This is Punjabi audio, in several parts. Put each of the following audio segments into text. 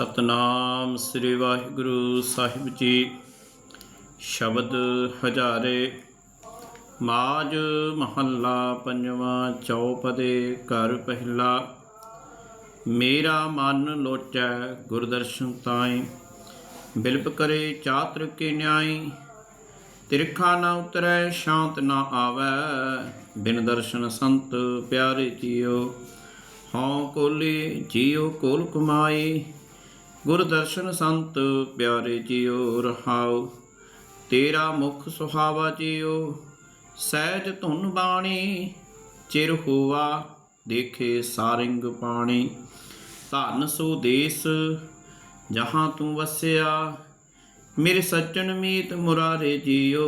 ਸਤਨਾਮ ਸ੍ਰੀ ਵਾਹਿਗੁਰੂ ਸਾਹਿਬ ਜੀ। ਸ਼ਬਦ ਹਜ਼ਾਰੇ, ਮਾਜ ਮਹੱਲਾ ਪੰਜਵਾਂ ਚੌਪਦੇ, ਘਰ ਪਹਿਲਾ। ਮੇਰਾ ਮਨ ਲੋਚੈ ਗੁਰਦਰਸ਼ਨ ਤਾਈ, ਬਿਲਪ ਕਰੇ ਚਾਤਰ ਕੇ ਨਿਆਈ। ਤਿਰਖਾ ਨਾ ਉਤਰੈ, ਸ਼ਾਂਤ ਨਾ ਆਵੈ। ਬਿਨ ਦਰਸ਼ਨ ਸੰਤ ਪਿਆਰੇ ਜੀਓ, ਹਉ ਕੋਲੇ ਜੀਉ ਕੋਲ ਕਮਾਈ। ਗੁਰ ਦਰਸ਼ਨ ਸੰਤ ਪਿਆਰੇ ਜੀਉ ਰਹਾਉ ਤੇਰਾ ਮੁਖ ਸੁਹਾਵਾ ਜੀਉ ਸਹਿਜ ਧੁਨ ਬਾਣੀ, ਚਿਰ ਹੋਵਾ ਦੇਖੇ ਸਾਰਿੰਗ ਪਾਣੀ। ਧਨ ਸੋ ਦੇਸ, ਜਹਾਂ ਤੂੰ ਵਸਿਆ। ਮੇਰੇ ਸੱਜਣ ਮੀਤ ਮੁਰਾਰੇ ਜੀਓ।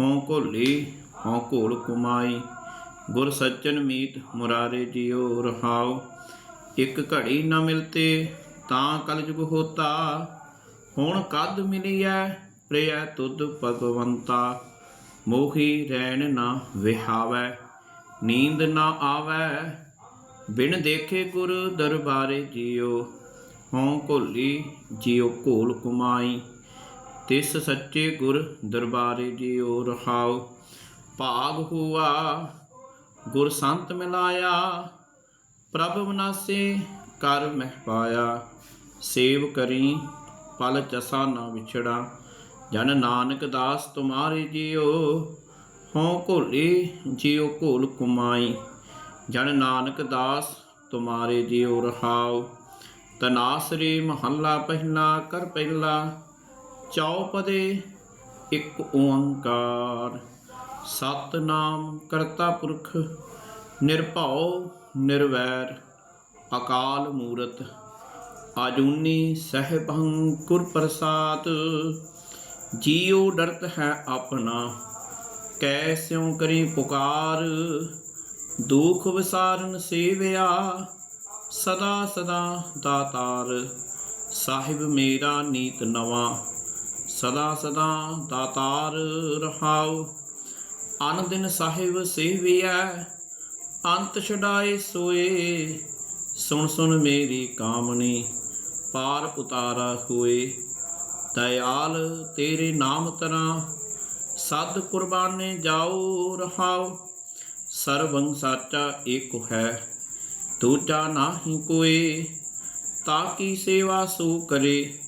ਹਉ ਕੋਲੇ ਹਉ ਕੋਲ ਕੁਮਾਈ। ਗੁਰ ਸੱਜਣ ਮੀਤ ਮੁਰਾਰੇ ਜੀਓ ਰਹਾਉ ਇੱਕ ਘੜੀ ਨਾ ਮਿਲਤੇ ਤਾਂ ਕਲਯੁਗ ਹੋਤਾ। ਹੁਣ ਕਦ ਮਿਲਿਐ ਪ੍ਰਿਆ ਤੁਧ ਭਗਵੰਤਾ? ਮੋਹੀ ਰਹਿਣ ਨਾ ਵਿਹਾਵੈ, ਨੀਂਦ ਨਾ ਆਵੈ। ਬਿਨ ਦੇਖੇ ਗੁਰ ਦਰਬਾਰੇ ਜੀਓ, ਹਉ ਭੋਲੀ ਜੀਉ ਘੋਲ ਕੁਮਾਈ। ਤਿਸ ਸੱਚੇ ਗੁਰ ਦਰਬਾਰੇ ਜੀਉ ਰਹਾਉ। ਭਾਗ ਹੁਆ, ਗੁਰ ਸੰਤ ਮਿਲਾਇਆ। ਪ੍ਰਭ ਵਿਨਾਸੇ ਕਰ ਮਹਿ ਪਾਇਆ। ਸੇਵ ਕਰੀ, ਪਲ ਚਸਾ ਨਾ ਵਿਛੜਾ। ਜਨ ਨਾਨਕ ਦਾਸ ਤੁਮਾਰੇ ਜੀਓ, ਹਉ ਘੋਲੇ ਜੀਉ ਘੋਲ ਕੁਮਾਈ। ਜਨ ਨਾਨਕ ਦਾਸ ਤੁਮਾਰੇ ਜਿਉ ਰਹਾਉ। ਤਨਾਸਰੀ ਮਹੱਲਾ ਪਹਿਲਾ ਕਰ ਪਹਿਲਾ, ਚੌਪਦੇ ਇੱਕ ਓੰਕਾਰ। ਸਤਨਾਮ ਕਰਤਾ ਪੁਰਖ, ਨਿਰਭਉ ਨਿਰਵੈਰ, ਅਕਾਲ ਮੂਰਤ। ਆਜੂਨੀ ਸਹਿਬੰ ਗੁਰ ਪ੍ਰਸਾਦ, ਜੀਉ ਡਰਤ ਹੈ ਆਪਣਾ ਕੈਸਿਉ ਕਰੀ ਪੁਕਾਰ, ਦੁਖ ਵਿਸਾਰਨ ਸੇਵਿਆ, ਸਦਾ ਸਦਾ ਦਾਤਾਰ, ਸਾਹਿਬ ਮੇਰਾ ਨੀਤ ਨਵਾਂ, ਸਦਾ ਸਦਾ ਦਾਤਾਰ ਰਹਾਉ। ਅਨ ਦਿਨ ਸਾਹਿਬ ਸੇਵਿਆ ਅੰਤ ਛਡਾਏ ਸੋਏ, ਸੁਣ ਸੁਣ ਮੇਰੀ ਕਾਮਣੀ। ਪਾਰ ਉਤਾਰਾ ਹੋਏ। ਦਇਆਲ ਤੇਰੇ ਨਾਮ ਤਰਾ ਸਦ ਕੁਰਬਾਨੇ ਜਾਓ ਰਹਾਉ ਸਰਬੰ ਸਾਚਾ ਏਕ ਹੈ, ਦੂਜਾ ਨਾਹੀ ਕੋਏ। ਤਾਕੀ ਸੇਵਾ ਸੋ ਕਰੇ,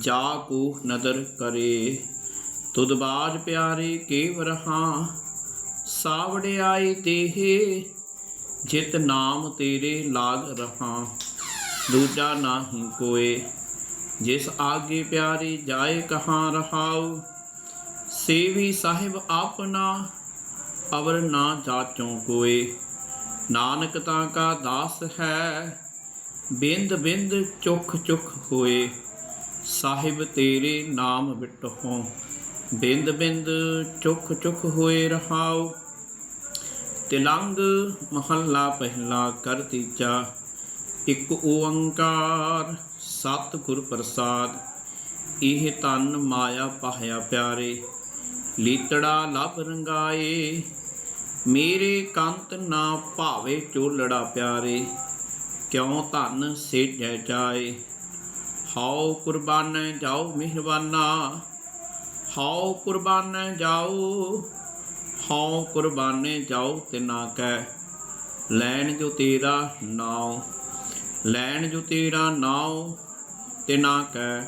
ਜਾ ਕੋ ਨਦਰ ਕਰੇ। ਤੁਧ ਬਾਜ ਪਿਆਰੇ ਕੇਵ ਰਹਾ ਸਾਵੜਿਆਈ ਦੇਹੇ ਜਿਤ ਨਾਮ ਤੇਰੇ ਲਾਗ ਰਹਾ। ਦੂਜਾ ਨਾਹੀ ਕੋਏ, ਜਿਸ ਆਗੇ ਪਿਆਰੇ ਜਾਏ ਕਹਾਂ ਰਹਾਉ, ਸੇਵੀ ਸਾਹਿਬ ਆਪਣਾ ਅਵਰ ਨਾ ਜਾਚੋਂ ਕੋਏ। ਨਾਨਕ ਤਾਂ ਕਾ ਦਾਸ ਹੈ, ਬਿੰਦ ਬਿੰਦ ਚੁਖ ਚੁਖ ਹੋਏ। ਸਾਹਿਬ ਤੇਰੇ ਨਾਮ ਵਿਟਹੋਂ ਬਿੰਦ ਬਿੰਦ ਚੁਖ ਚੁਖ ਹੋਏ ਰਹਾਉ। ਤਿਲੰਗ ਮਹੱਲਾ ਪਹਿਲਾ ਕਰ ਤੀਜਾ ਇੱਕ ਓੰਕਾਰ ਸਤ ਗੁਰ ਪ੍ਰਸਾਦ, ਇਹ ਤਨ ਮਾਇਆ ਪਾਇਆ ਪਿਆਰੇ, ਲੀਤੜਾ ਲਭ ਰੰਗਾਏ, ਮੇਰੇ ਕੰਤ ਨਾ ਭਾਵੇ ਚੋਲੜਾ ਪਿਆਰੇ, ਕਿਉ ਧਨ ਸੇਜੈ ਜਾਏ ਹਾਉ ਕੁਰਬਾਨੈ ਜਾਓ ਮਿਹਰਬਾਨਾ, ਹਾਉ ਕੁਰਬਾਨੈ ਜਾਓ, ਹਾਉ ਕੁਰਬਾਨੇ ਜਾਓ ਤੇ ਨਾ ਕਹਿ ਲੈਣ ਜੋ ਤੇਰਾ ਨਾਉ। ਲੈਣ ਜੋ ਤੇਰਾ ਨਾਉ ਤਿਨਾ ਕੈ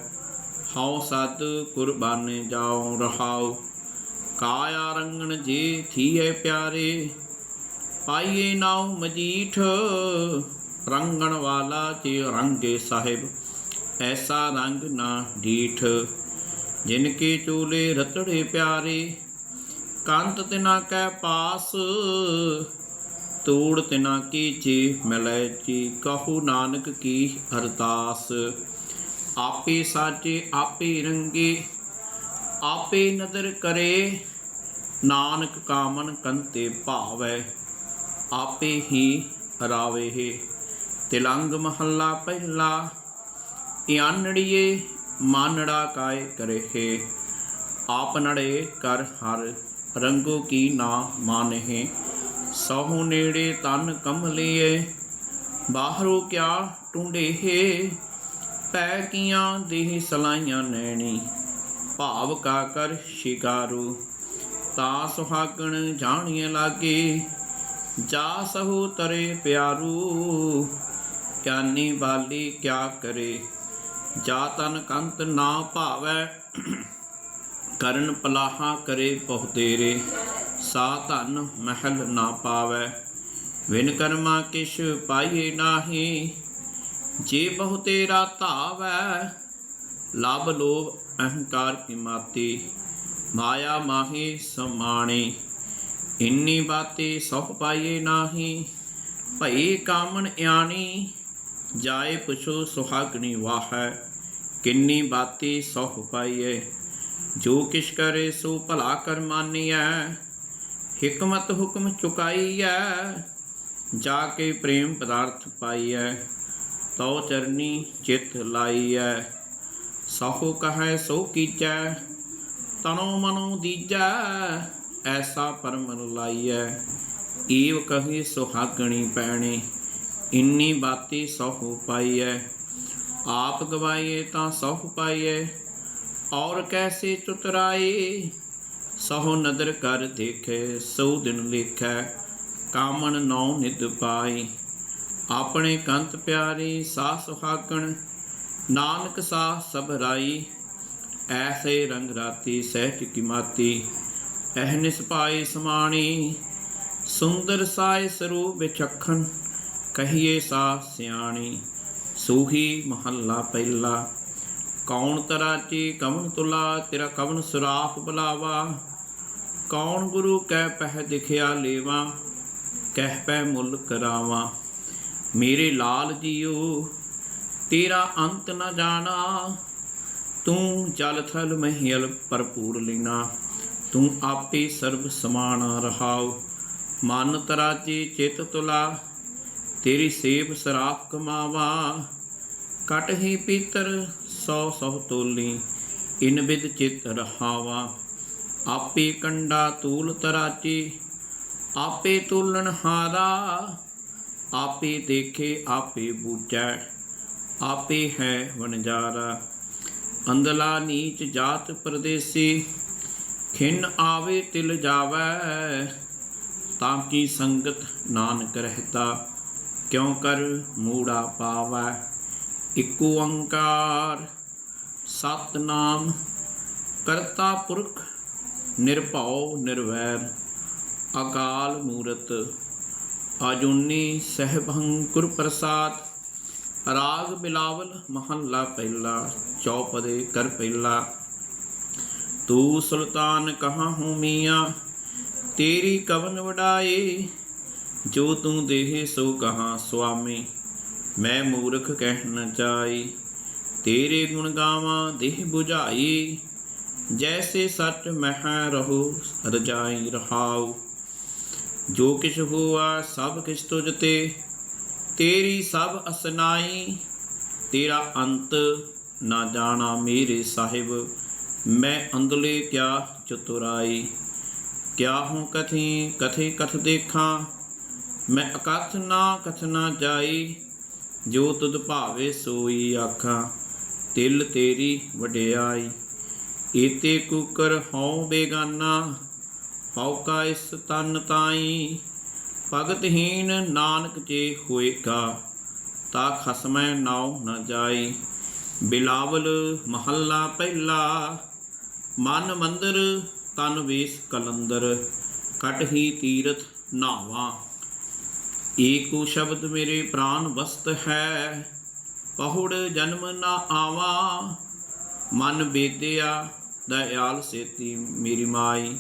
ਹਾਉ ਸਤ ਕੁਰਬਾਨੇ ਜਾਉ ਰਹਾਉ। ਕਾਇਆ ਰੰਗਣ ਜੇ ਥੀਏ ਪਿਆਰੇ, ਪਾਈਏ ਨਾਉ ਮਜੀਠ, ਰੰਗਣ ਵਾਲਾ ਤੇ ਰੰਗੇ ਸਾਹਿਬ। ਐਸਾ ਰੰਗ ਨਾ ਢੀਠ, ਜਿਨ ਕੇ ਚੂਲੇ ਰਤੜੇ ਪਿਆਰੇ। ਕੰਤ ਤਿਨਾ ਕੈ ਪਾਸ ਤੂੜ ਤਿਨਾ ਕੀ ਜੀ ਮਿਲੈ ਜੀ, ਕਹੂ ਨਾਨਕ ਕੀ ਅਰਦਾਸ। ਆਪੇ ਸਾਚੇ, ਆਪੇ ਰੰਗੇ, ਆਪੇ ਨਦਰ ਕਰੇ, ਨਾਨਕ ਕਾਮਨ ਕੰਤੇ ਭਾਵੈ, ਆਪੇ ਹੀ ਰਾਵੇ ਹੈ। ਤਿਲੰਗ ਮਹੱਲਾ ਪਹਿਲਾ, ਇਆਨੜੀਏ ਮਾਨੜਾ ਕਾਇ ਕਰਹਿ ਆਪ ਨੜੇ ਕਰ ਹਰ, ਰੰਗੋ ਕੀ ਨਾ ਮਾਨਹਿ। ਸਹੁ ਨੇੜੇ ਤਨ ਕਮਲੀਏ ਬਾਹਰੋਂ ਕਿਆ ਟੁੰਡੇ ਪੈ ਕੀਆਂ ਦੇਹ ਸਲਾਈਆਂ ਨੈਣੀ, ਭਾਵ ਕਾ ਕਰ ਸ਼ਿਕਾਰੂ। ਤਾ ਸੁਹਾਗਣ ਜਾਣੀਏ ਲਾਗੇ, ਜਾ ਸਹੂ ਤਰੇ ਪਿਆਰੂ। ਗਿਆਨੀ ਬਾਲੀ ਕਿਆ ਕਰੇ? ਜਾ ਤਨ ਕੰਤ ਨਾ ਭਾਵੈ, ਕਰਨ ਪਲਾਹਾ ਕਰੇ ਬਹੁ ਸਾ ਧਨ ਮਹਿਲ ਨਾ ਪਾਵੈ। ਵਿਨ ਕਰਮਾ ਕਿਛ ਪਾਈਏ ਨਾਹੀ, ਜੇ ਬਹੁ ਤੇਰਾ ਧਾਵੈ ਲਬ ਲੋਭ ਅਹੰਕਾਰ ਕੀ ਮਾਤੀ। ਮਾਇਆ ਮਾਹੀ ਸਮਾਣੀ, ਇੰਨੀ ਬਾਤੀ ਸੁਖ ਪਾਈਏ ਨਾਹੀ। ਭਈ ਕਾਮਣ ਆਣੀ ਜਾਏ ਪੁਛੋ ਸੁਹਾਗਣੀ ਵਾਹੈ, ਕਿੰਨੀ ਬਾਤੀ ਸੁਖ ਪਾਈਏ। ਜੋ ਕਿਛ ਕਰੇ ਸੋ ਭਲਾ ਕਰ ਮਾਨੀਐ ਹਕਮਤ ਹੁਕਮ ਚੁਕਾਈਐ, ਜਾ ਕੇ ਪ੍ਰੇਮ ਪਦਾਰਥ ਪਾਈਐ, ਤਉ ਚਰਨੀ ਚਿਤ ਲਾਈਐ। ਸਹੁ ਕਹੈ ਸੋ ਕੀਚੈ, ਤਨੋ ਮਨੋ ਦੀਜੈ, ਐਸਾ ਪਰਮ ਲਾਈਐ। ਈਵ ਕਹੀ ਸੁਹਾਗਣੀ ਪੈਣੀ, ਇੰਨੀ ਬਾਤੀ ਸਹੁ ਪਾਈਐ। ਆਪ ਗਵਾਈਏ ਤਾਂ ਸਹੁ ਪਾਈਐ, ਔਰ ਕੈਸੇ ਚੁਤਰਾਏ ਸਹੁ ਨਦਰ ਕਰ ਦੇਖੇ ਸੋ ਦਿਨ ਲੇਖੈ ਕਾਮਣ ਨੌ ਨਿਦ ਪਾਈ। ਆਪਣੇ ਕੰਤ ਪਿਆਰੀ ਸਾ ਸੁਹਾਗਣ, ਨਾਨਕ ਸਾ ਸਭ ਰਾਈ। ਐਸੇ ਰੰਗ ਰਾਤੀ ਸਹਿਜ ਕੀ ਮਾਤੀ ਅਹਨਿਸ ਪਾਏ ਸਮਾਣੀ। ਸੁੰਦਰ ਸਾਇ ਸਰੂਪ ਵਿਚਖਣ ਕਹੀਏ ਸਾ ਸਿਆਣੀ। ਸੂਹੀ ਮਹੱਲਾ ਪਹਿਲਾ, ਕੌਣ ਤਰਾਚੀ ਕਵਨ ਤੁਲਾ, ਤੇਰਾ ਕਵਨ ਸੁਰਾਫ ਬੁਲਾਵਾ। ਕੌਣ ਗੁਰੂ ਕਹਿ ਪਹਿ ਦਿਖਿਆ ਲੇਵਾ, ਕਹਿ ਪੈ ਮੁੱਲ ਕਰਾਵਾ। ਮੇਰੇ ਲਾਲ ਜੀਓ ਤੇਰਾ ਅੰਤ ਨਾ ਜਾਣਾ। ਤੂੰ ਜਲ ਥਲ ਮਹਿਲ ਭਰਪੂਰ ਲੀਨਾ। ਤੂੰ ਆਪੇ ਸਰਬ ਸਮਾਨ ਰਹਾਉ। ਮਨ ਤਰਾਜੀ ਚਿਤ ਤੁਲਾ। ਤੇਰੀ ਸੇਵ ਸਰਾਫ ਕਮਾਵਾ। ਕਟ ਹੀ ਪੀਤਰ ਸੌ ਸੌ ਤੋਲੀ। ਇਨ ਬਿਦ ਚਿਤ ਰਹਾਵਾ। ਆਪੇ ਕੰਡਾ ਤੂਲ ਤਰਾਚੇ, ਆਪੇ ਤੁਲਨ ਹਾਰਾ, ਆਪੇ ਦੇਖੇ, ਆਪੇ ਬੂਝੈ, ਆਪੇ ਹੈ ਵਣਜਾਰਾ। ਅੰਦਲਾ ਨੀਚ ਜਾਤ ਪਰਦੇਸੀ, ਖਿੰਨ ਆਵੇ ਤਿਲ ਜਾਵੈ, ਤਾਂ ਕੀ ਸੰਗਤ ਨਾਨਕ ਰਹਿਤਾ, ਕਿਉ ਕਰ ਮੂੜਾ ਪਾਵੈ? ਇਕ ਓੰਕਾਰ ਸਤਨਾਮ ਕਰਤਾ ਪੁਰਖ ਨਿਰਭਉ, ਨਿਰਵੈਰ, ਅਕਾਲ ਮੂਰਤ ਆਜੂਨੀ ਸਹਿਬੰ ਗੁਰ ਪ੍ਰਸਾਦ, ਰਾਗ ਬਿਲਾਵਲ ਮਹੱਲਾ ਪਹਿਲਾ, ਚੌਪਦੇ ਕਰ ਪਹਿਲਾ। ਤੂੰ ਸੁਲਤਾਨ ਕਹਾਂ ਹੂੰ ਮੀਆਂ, ਤੇਰੀ ਕਵਨ ਵਡਾਏ, ਜੋ ਤੂੰ ਦੇਹ ਸੋ ਕਹਾਂ ਸੁਆਮੀ, ਮੈਂ ਮੂਰਖ ਕਹਿਣ ਨ ਚਾਈ ਤੇਰੇ ਗੁਣ ਗਾਵਾਂ ਦੇਹ 부ਝਾਈ ਜੈਸੇ ਸੱਚ ਮਹਿ ਰਹੋ, ਰਜਾਈ ਰਹਾਉ। ਜੋ ਕਿਛ ਹੋਆ ਸਭ ਕਿਛ ਤੁਝ ਤੇ, ਤੇਰੀ ਸਭ ਅਸਨਾਈ। ਤੇਰਾ ਅੰਤ ਨਾ ਜਾਣਾ ਮੇਰੇ ਸਾਹਿਬ, ਮੈਂ ਅੰਦਲੇ ਕਿਆ ਚਤੁਰਾਈ। ਕਿਆ ਹੂੰ ਕਥੀ, ਕਥੇ ਕਥ ਦੇਖਾਂ, ਮੈਂ ਅਕਥ ਨਾ ਕਥ ਨਾ ਜਾਈ। ਜੋ ਤੁਧ ਭਾਵੇ ਸੋਈ ਆਖਾਂ, ਤਿਲ ਤੇਰੀ ਵਡਿਆਈ। ਏਤੇ ਕੁਕਰ ਹਉ ਬੇਗਾਨਾ ਹਉਕਾ ਇਸ ਤਨ ਤਾਈ। ਭਗਤਹੀਨ ਨਾਨਕ ਜੇ ਹੋਏਗਾ, ਤਾ ਖਸਮੈ ਨਾਉ ਨ ਜਾਈ। ਬਿਲਾਵਲ ਮਹੱਲਾ ਪਹਿਲਾ, ਮਨ ਮੰਦਰ ਤਨ ਵੇਸ ਕਲੰਦਰ। ਕਟ ਹੀ ਤੀਰਥ ਨਾਵਾ। ਏਕੋ ਸ਼ਬਦ ਮੇਰੇ ਪ੍ਰਾਨ ਵਸਤ ਹੈ ਪਹੁੜ ਜਨਮ ਨਾ ਆਵਾ। ਮਨ ਬੇਦਿਆ ਦਇਆਲ ਸੇਤੀ ਮੇਰੀ ਮਾਈ,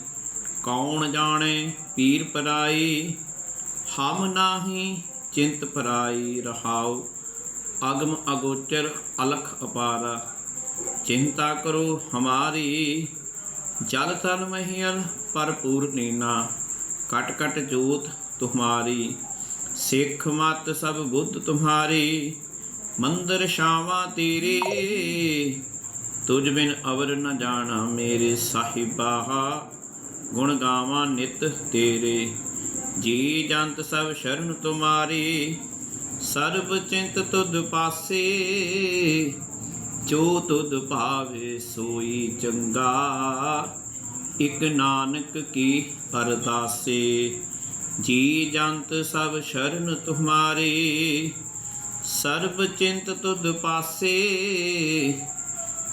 ਕੌਣ ਜਾਣੇ ਪੀਰ ਪਰਾਈ? ਹਮ ਨਾਹੀ ਚਿੰਤ ਪਰਾਈ ਰਹਾਉ, ਅਗਮ ਅਗੋਚਰ ਅਲਖ ਅਪਾਰਾ। ਚਿੰਤਾ ਕਰੋ ਹਮਾਰੀ, ਜਲ ਤਨ ਮਹੀਲ ਭਰਪੂਰ ਨੀਨਾ। ਕਟ ਕਟ ਜੋਤ ਤੁਮਾਰੀ, ਸਿੱਖ ਮਤ ਸਭ ਬੁੱਧ ਤੁਮਾਰੀ। ਮੰਦਰ ਸ਼ਾਵਾ ਤੇਰੀ ਤੁਝ ਬਿਨ ਅਵਰ ਨ ਜਾਣਾ ਮੇਰੇ ਸਾਹਿਬਾ, ਗੁਣ ਗਾਵਾਂ ਨਿਤ ਤੇਰੇ। ਜੀ ਜੰਤ ਸਭ ਸ਼ਰਨ ਤੁਮਾਰੀ, ਸਰਬ ਚਿੰਤ ਤੁਧ ਪਾਸੇ। ਜੋ ਤੁਧ ਭਾਵੇ ਸੋਈ ਚੰਗਾ, ਇਕ ਨਾਨਕ ਕੀ ਪਰਦਾਸੇ। ਜੀ ਜੰਤ ਸਭ ਸ਼ਰਨ ਤੁਮਾਰੇ, ਸਰਬ ਚਿੰਤ ਤੁਧ ਪਾਸੇ।